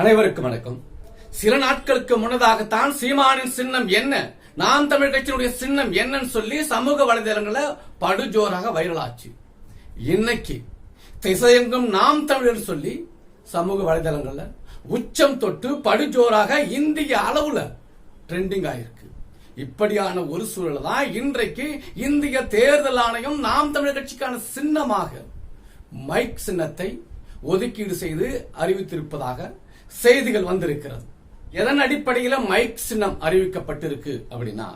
அனைவருக்கும் வணக்கம். சில நாட்களுக்கு முன்னதாகத்தான் சீமானின் சின்னம் என்ன? நாம் தமிழ் கட்சியினுடைய சின்னம் என்னன்னு சொல்லி சமூக வலைதளங்களை படுஜோராக வைரலாச்சு. இன்னைக்கு திசையெங்கும் நாம் தமிழர் சொல்லி சமூக வலைதளங்கள்ல உச்சம் தொட்டு படுஜோராக இந்திய அளவுல ட்ரெண்டிங் ஆயிருக்கு. இப்படியான ஒரு சூழல் தான் இன்றைக்கு இந்திய தேர்தல் ஆணையம் நாம் தமிழர் கட்சிக்கான சின்னமாக மைக் சின்னத்தை ஒதுக்கீடு செய்து அறிவித்திருப்பதாக செய்திகள் வந்திருக்கிறது. எதன் அடிப்படையில் மைக் சின்னம் அறிவிக்கப்பட்டிருக்கு அப்படின்னா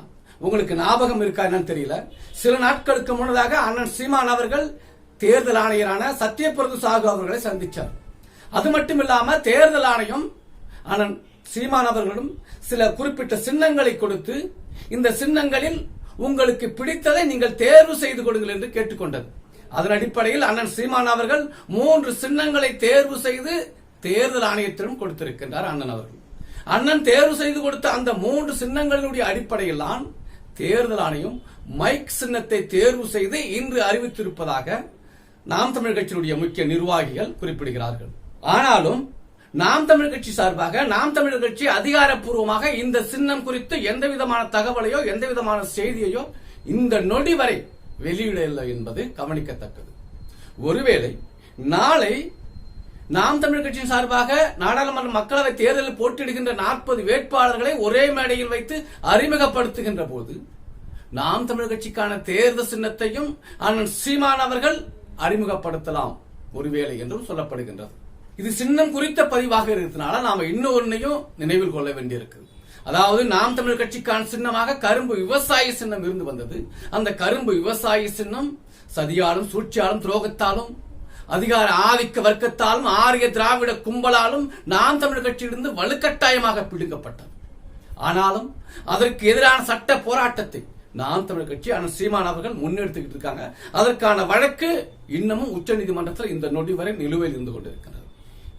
உங்களுக்கு ஞாபகம் இருக்கா என்னன்னு தெரியல. சில நாட்களுக்கு முன்னதாக அண்ணன் சீமான் அவர்கள் தேர்தல் ஆணையரான சத்யபிரது சாகு அவர்களை சந்தித்தார் அது மட்டும் இல்லாம தேர்தல் ஆணையம் அண்ணன் சீமான் அவர்களும் சில குறிப்பிட்ட சின்னங்களை கொடுத்து இந்த சின்னங்களில் உங்களுக்கு பிடித்ததை நீங்கள் தேர்வு செய்து கொடுங்கள் என்று கேட்டுக்கொண்டது. அதன் அடிப்படையில் அண்ணன் சீமான் அவர்கள் மூன்று சின்னங்களை தேர்வு செய்து தேர்தல் ஆணையத்திடம் கொடுத்திருக்கின்றார் அண்ணன் அவர்கள். அண்ணன் தேர்வு செய்து கொடுத்த அந்த மூன்று சின்னங்களினுடைய அடிப்படையில் தான் தேர்தல் ஆணையம் மைக் சின்னத்தை தேர்வு செய்து இன்று அறிவித்திருப்பதாக நாம் தமிழ் கட்சியினுடைய முக்கிய நிர்வாகிகள் குறிப்பிடுகிறார்கள். ஆனாலும் நாம் தமிழ் கட்சி சார்பாக நாம் தமிழர் கட்சி அதிகாரப்பூர்வமாக இந்த சின்னம் குறித்து எந்த விதமான தகவலையோ எந்த விதமான செய்தியையோ இந்த நொடி வரை வெளியிடவில்லை என்பது கவனிக்கத்தக்கது. ஒருவேளை நாளை நாம் தமிழ் கட்சியின் சார்பாக நாடாளுமன்ற மக்களவை தேர்தலில் போட்டியிடுகின்ற நாற்பது வேட்பாளர்களை ஒரே மேடையில் வைத்து அறிமுகப்படுத்துகின்ற போது நாம் தமிழ் கட்சிக்கான தேர்தல் சின்னத்தையும் அண்ணன் சீமான் அவர்கள் அறிமுகப்படுத்தலாம் ஒருவேளை என்றும் சொல்லப்படுகின்றது. இது சின்னம் குறித்த பதிவாக இருக்கிறதுனால நாம இன்னொன்னையும் நினைவில் கொள்ள வேண்டியிருக்கு. அதாவது நாம் தமிழ் கட்சிக்கான சின்னமாக கரும்பு விவசாய சின்னம் இருந்து வந்தது. அந்த கரும்பு விவசாய சின்னம் சதியாலும் சூழ்ச்சியாலும் துரோகத்தாலும் அதிகார ஆதிக்க வர்க்கத்தாலும் ஆரிய திராவிட கும்பலாலும் நாம் தமிழ் கட்சியிலிருந்து வலுக்கட்டாயமாக பிடுங்கப்பட்டது. ஆனாலும் அதற்கு எதிரான சட்ட போராட்டத்தை நாம் தமிழ் கட்சி அண்ணன் சீமான் அவர்கள் முன்னெடுத்துக்கிட்டு இருக்காங்க. அதற்கான வழக்கு இன்னமும் உச்சநீதிமன்றத்தில் இந்த நொடி வரை நிலுவையில் இருந்து கொண்டிருக்கிறது.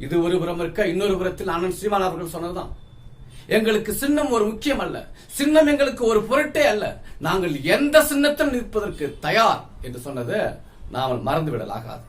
இது ஒரு புறம் இருக்க இன்னொரு புறத்தில் அண்ணன் சீமான் அவர்கள் சொன்னதுதான். எங்களுக்கு சின்னம் ஒரு முக்கியம் அல்ல. சின்னம் எங்களுக்கு ஒரு பொருட்டே அல்ல. நாங்கள் எந்த சின்னத்தில் நிற்பதற்கு தயார் என்று சொன்னது நாமல் மறந்துவிடலாகாது.